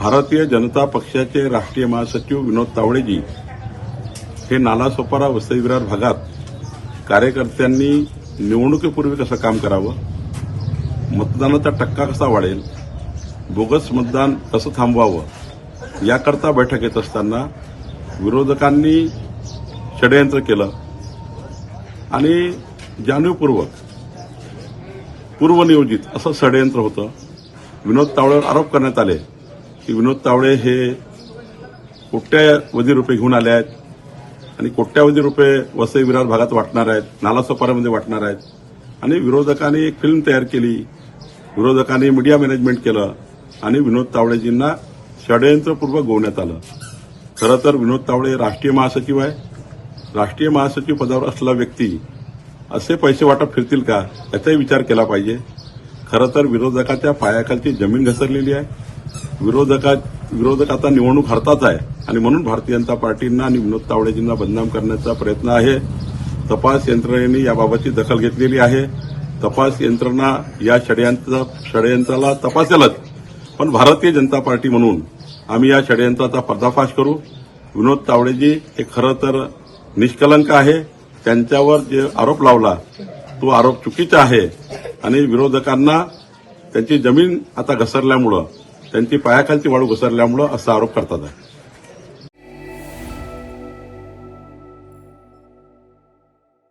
भारतीय जनता पक्षाचे राष्ट्रीय महासचिव विनोद तावडेजी हे नालासोपारा वसई भागात कार्यकर्त्यांनी निवडणुकीपूर्वी कसं काम करावं मतदानाचा टक्का कसा वाढेल बोगस मतदान कसं थांबवावं याकरता बैठक येत असताना विरोधकांनी षडयंत्र केलं. आणि जाणीवपूर्वक पूर्वनियोजित असं षडयंत्र होतं. विनोद तावडेवर आरोप करण्यात आले. की विनोद तावडे हे कोट्यावधी रुपये घेऊन आले आहेत आणि कोट्यावधी रुपये वसई विरार भागात वाटणार आहेत नालासोपाऱ्यामध्ये वाटणार आहेत. आणि विरोधकांनी एक फिल्म तयार केली. विरोधकांनी मीडिया मॅनेजमेंट केलं आणि विनोद तावडेजींना षडयंत्रपूर्वक गोवण्यात आलं. खरं तर विनोद तावडे राष्ट्रीय महासचिव आहे. राष्ट्रीय महासचिव पदावर असलेला व्यक्ती असे पैसे वाटप फिरतील का याचाही विचार केला पाहिजे. खरं तर विरोधकाच्या पायाखालची जमीन घसरलेली आहे. विरोधका विरोधक आता निवडणूक हरताच आहे. आणि म्हणून भारतीय जनता पार्टींना आणि विनोद तावडेजींना बदनाम करण्याचा प्रयत्न आहे. तपास यंत्रणेने याबाबतची दखल घेतलेली आहे. तपास यंत्रणा या षडयंत्र षडयंत्राला तपासेलच. पण भारतीय जनता पार्टी म्हणून आम्ही या षडयंत्राचा पर्दाफाश करू. विनोद तावडेजी हे खरं तर निष्कलंक आहे. त्यांच्यावर जे आरोप लावला तो आरोप चुकीचा आहे. आणि विरोधकांना त्यांची जमीन आता घसरल्यामुळं त्यांची पायाखालची वाळू घसरल्यामुळं असा आरोप करतात. आहे